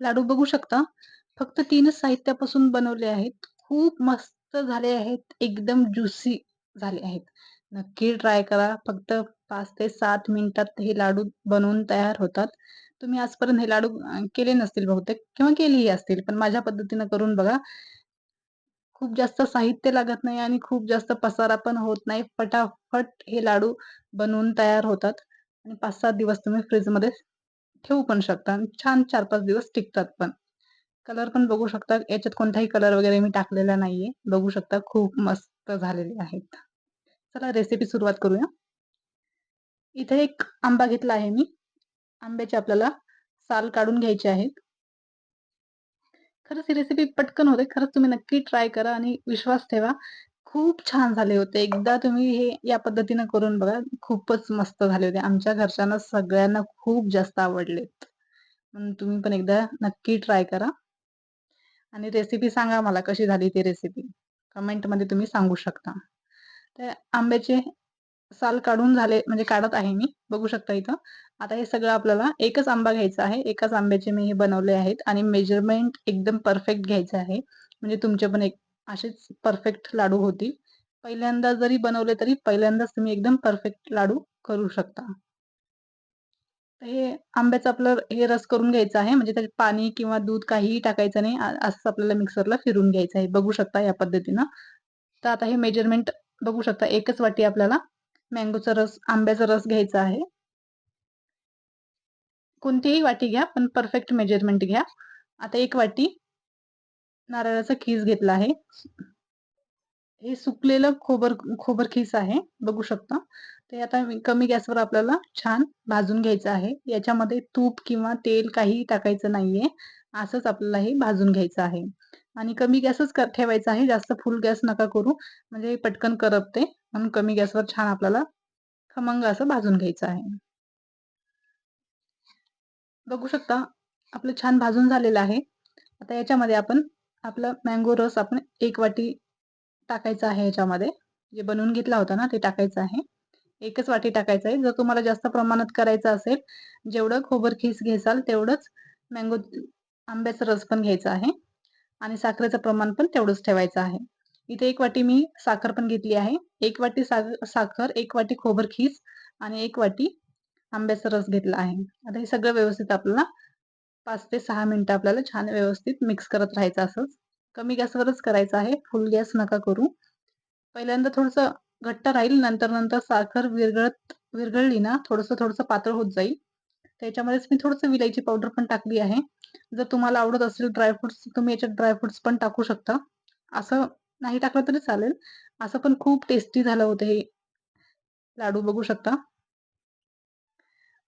लाडू बघू शकता. फक्त तीनच साहित्यापासून बनवले आहेत. खूप मस्त झाले आहेत. एकदम ज्युसी झाले आहेत. नक्की ट्राय करा. फक्त पाच ते सात मिनिटात हे लाडू बनवून तयार होतात. तुम्ही आजपर्यंत हे लाडू केले नसतील बहुतेक किंवा केलेही असतील. पण माझ्या पद्धतीनं करून बघा. खूप जास्त साहित्य लागत नाही आणि खूप जास्त पसारा पण होत नाही. फटाफट हे लाडू बनवून तयार होतात आणि 5-7 दिवस तुम्ही फ्रीजमध्ये ठेवू पण शकता छान 4-5 दिवस टिकतात पण. कलर पण बघू शकता. याच्यात कोणताही कलर वगैरे मी टाकलेला नाहीये. बघू शकता खूप मस्त झालेले आहेत. चला रेसिपी सुरुवात करूया. इथे एक आंबा घेतला आहे मी. आंब्याची आपल्याला साल काढून घ्यायची आहेत खरंच ही रेसिपी पटकन होते. खरंच तुम्ही नक्की ट्राय करा आणि विश्वास ठेवा. खूप छान झाले होते. एकदा तुम्ही हे या पद्धतीनं करून बघा. खूपच मस्त झाले होते. आमच्या घरच्यांना सगळ्यांना खूप जास्त आवडलेत. म्हणून तुम्ही पण एकदा नक्की ट्राय करा. आणि रेसिपी सांगा मला कशी झाली ती रेसिपी. कमेंटमध्ये तुम्ही सांगू शकता. तर आंब्याचे साल काढून झाले म्हणजे काढत आहे मी. बघू शकता इथं. आता हे सगळं आपल्याला एकच आंबा घ्यायचा आहे. एकाच आंब्याचे मी हे बनवले आहेत आणि मेजरमेंट एकदम परफेक्ट घ्यायचं आहे. म्हणजे तुमचे पण एक असेच परफेक्ट लाडू होतील. पहिल्यांदा जरी बनवले तरी पहिल्यांदाच तुम्ही एकदम परफेक्ट लाडू करू शकता. हे आंब्याचं आपलं हे रस करून घ्यायचा आहे. म्हणजे त्याच्यात पाणी किंवा दूध काहीही टाकायचं नाही. असं आपल्याला मिक्सरला फिरून घ्यायचं आहे. बघू शकता या पद्धतीनं. तर आता हे मेजरमेंट बघू शकता. एकच वाटी आपल्याला मँगोचा रस, आंब्याचा रस घ्यायचा आहे. कोणतीही वाटी घ्या, पण परफेक्ट मेजरमेंट घ्या. आता एक वाटी नारळाचा खीस घेतला आहे. हे सुकलेलं खोबर खोबर खीस आहे. बघू शकता. ते आता कमी गॅसवर आपल्याला छान भाजून घ्यायचं आहे. याच्यामध्ये तूप किंवा तेल काही टाकायचं नाहीये. असंच आपल्याला हे भाजून घ्यायचं आहे. आणि कमी गॅसच ठेवायचा आहे. जास्त फुल गॅस नका करू. म्हणजे पटकन करपते. म्हणून कमी गॅसवर छान आपल्याला खमंग असं भाजून घ्यायचं आहे. बघू शकता. आपलं छान भाजून झालेलं आहे. आता याच्यामध्ये आपण आपला मँगो रस आपण एक वाटी टाकायचा आहे याच्यामध्ये. जे बनवून घेतला होता ना, ते टाकायचं आहे. एकच वाटी टाकायचं आहे. जर तुम्हाला जास्त प्रमाणात करायचं असेल, जेवढं खोबर खीस घेसाल तेवढंच मँगो आंब्याचा रस पण घ्यायचा आहे आणि साखरेचं प्रमाण पण तेवढंच ठेवायचं आहे. इथे एक वाटी मी साखर पण घेतली आहे. एक वाटी साखर, एक वाटी खोबर खीस आणि एक वाटी आंब्याचा रस घेतला आहे. आता हे सगळं व्यवस्थित आपल्याला पाच ते सहा मिनिटं आपल्याला छान व्यवस्थित मिक्स करत राहायचं असंच. कमी गॅसवरच करायचं आहे. फुल गॅस नका करू. पहिल्यांदा थोडंसं घट्ट राहील. नंतर-नंतर साखर विरघळत विरघळली ना, थोडंसं-थोडंसं पातळ होत जाईल. त्याच्यामध्येच मी थोडंसं विलायची पावडर पण टाकली आहे. जर तुम्हाला आवडत असेल ड्रायफ्रुट्स तुम्ही याच्यात ड्रायफ्रुट्स पण टाकू शकता. असं नाही टाकलं तरी चालेल. असं पण खूप टेस्टी झालं होतं हे लाडू बघू शकता.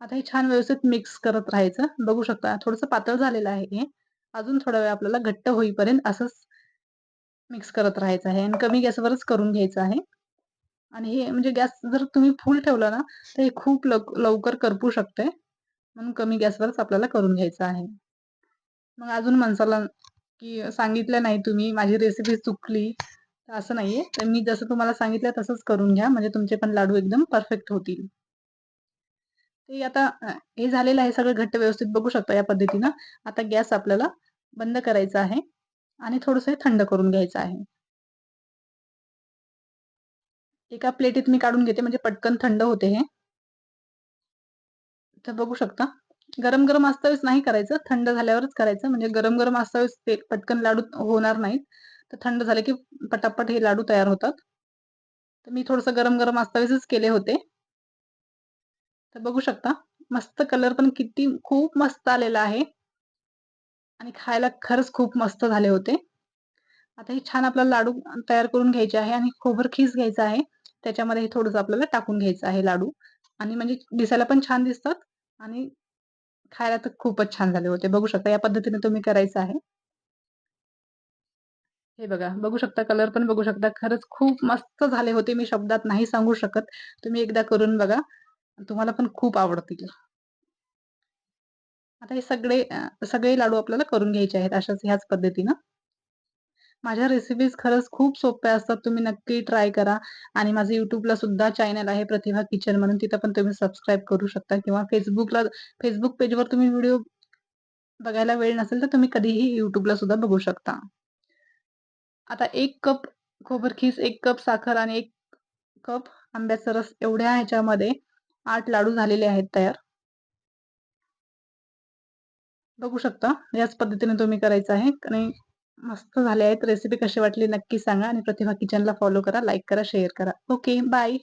आता हे छान व्यवस्थित मिक्स करत राहायचं. बघू शकता थोडंसं पातळ झालेलं आहे हे. अजून थोडा वेळ आपल्याला घट्ट होईपर्यंत असंच मिक्स करत राहायचं आहे आणि कमी गॅसवरच करून घ्यायचं आहे. आणि हे म्हणजे गॅस जर तुम्ही फुल ठेवला ना, तर हे खूप लव लवकर करपू शकते. म्हणून कमी गॅसवरच आपल्याला करून घ्यायचं आहे. मग अजून माणसाला की सांगितलं नाही तुम्ही, माझी रेसिपी चुकली. असं नाहीये. तर मी जसं तुम्हाला सांगितलं तसंच करून घ्या. म्हणजे तुमचे पण लाडू एकदम परफेक्ट होतील. ते आता हे झालेलं आहे सगळं घट्ट व्यवस्थित बघू शकता या पद्धतीनं. आता गॅस आपल्याला बंद करायचा आहे आणि थोडंसं थंड करून घ्यायचं आहे. एका प्लेटीत मी काढून घेते म्हणजे पटकन थंड होते हे. तर बघू शकता. गरम-गरम असतावेच नाही करायचं. थंड झाल्यावरच करायचं. म्हणजे गरम-गरम असतावेच ते पटकन लाडू होणार नाहीत. तर थंड झाले की पटापट हे लाडू तयार होतात. तर मी थोडंसं गरम-गरम असतावेच केले होते. तर बघू शकता. मस्त कलर पण किती खूप मस्त आलेला आहे. आणि खायला खरंच खूप मस्त झाले होते. आता हे छान आपल्याला लाडू तयार करून घ्यायचे आहे आणि खोबर खीस घ्यायचा आहे. त्याच्यामध्ये हे थोडंसं आपल्याला टाकून घ्यायचं आहे लाडू आणि म्हणजे दिसायला पण छान दिसतात आणि खायला तर खूपच छान झाले होते. बघू शकता या पद्धतीने तुम्ही करायचं आहे. हे बघा, बघू शकता कलर पण बघू शकता. खरंच खूप मस्त झाले होते. मी शब्दात नाही सांगू शकत. तुम्ही एकदा करून बघा. तुम्हाला पण खूप आवडतील. आता हे सगळे सगळे लाडू आपल्याला करून घ्यायचे आहेत अशाच ह्याच पद्धतीनं. माझ्या रेसिपीज खरंच खूप सोप्या असतात. तुम्ही नक्की ट्राय करा आणि माझं युट्यूबला सुद्धा चॅनल आहे प्रतिभा किचन म्हणून. तिथं पण तुम्ही सबस्क्राईब करू शकता किंवा फेसबुकला फेसबुक पेजवर तुम्ही व्हिडिओ बघायला वेळ नसेल तर तुम्ही कधीही युट्यूबला सुद्धा बघू शकता. आता एक कप खोबरखीस, एक कप साखर आणि एक कप आंब्याचा रस एवढ्या ह्याच्यामध्ये आठ लाडू झालेले आहेत तयार. बघू शकता याच पद्धतीने तुम्ही करायचं आहे आणि मस्त झाले आहेत. रेसिपी कशी वाटली नक्की सांगा आणि प्रतिभा किचनला फॉलो करा, लाईक करा, शेअर करा. Okay, bye.